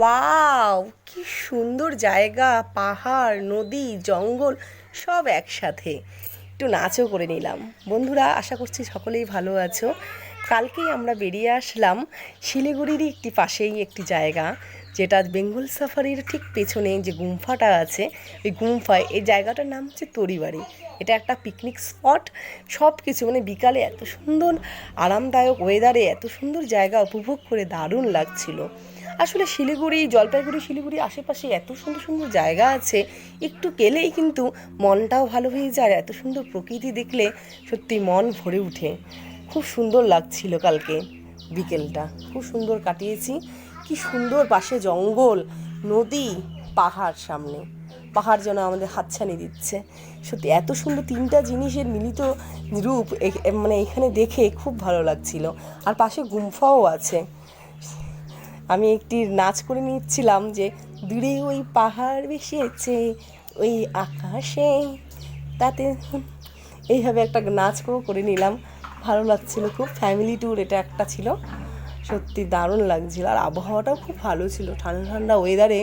Wow, কি সুন্দর জায়গা, পাহাড়, নদী, জঙ্গল, সব একসাথে। একটু নাচও করে নিলাম। বন্ধুরা, আশা করছি সকলেই ভালো আছো। কালকেই আমরা বেরিয়ে আসলাম শিলিগুড়িরই একটি পাশেই একটি জায়গা, যেটা বেঙ্গল সাফারির ঠিক পেছনে যে গুম্ফাটা আছে, ওই গুম্ফায়, এই জায়গাটার নাম হচ্ছে তরিবাড়ি। এটা একটা পিকনিক স্পট সব কিছু মানে বিকালে এত সুন্দর আরামদায়ক ওয়েদারে এত সুন্দর জায়গা উপভোগ করে দারুণ লাগছিল। আসলে শিলিগুড়ি, জলপাইগুড়ি, শিলিগুড়ি আশেপাশে এত সুন্দর সুন্দর জায়গা আছে, একটু গেলেই কিন্তু মনটাও ভালো হয়ে যায়, এত সুন্দর প্রকৃতি দেখলে সত্যি মন ভরে ওঠে। খুব সুন্দর লাগছিল কালকে বিকেলটা। খুব সুন্দর কাটিয়েছি। কি সুন্দর পাশে জঙ্গল, নদী, পাহাড় সামনে। পাহাড় যেন আমাদের হাতছানি দিচ্ছে। সত্যি এত সুন্দর তিনটা জিনিসের মিলিত রূপ মানে এখানে দেখে খুব ভালো লাগছিল। আর পাশে গুম্ফাও আছে। আমি একটি নাচ করে নিচ্ছিলাম যে, দূরে ওই পাহাড় ভেসেছে, ওই আকাশে, তাতে এইভাবে একটা নাচ করে করে নিলাম। ভালো লাগছিল, খুব ফ্যামিলি ট্যুর এটা একটা ছিল। সত্যি দারুণ লাগছিল, আর আবহাওয়াটাও খুব ভালো ছিল। ঠান্ডা ঠান্ডা ওয়েদারে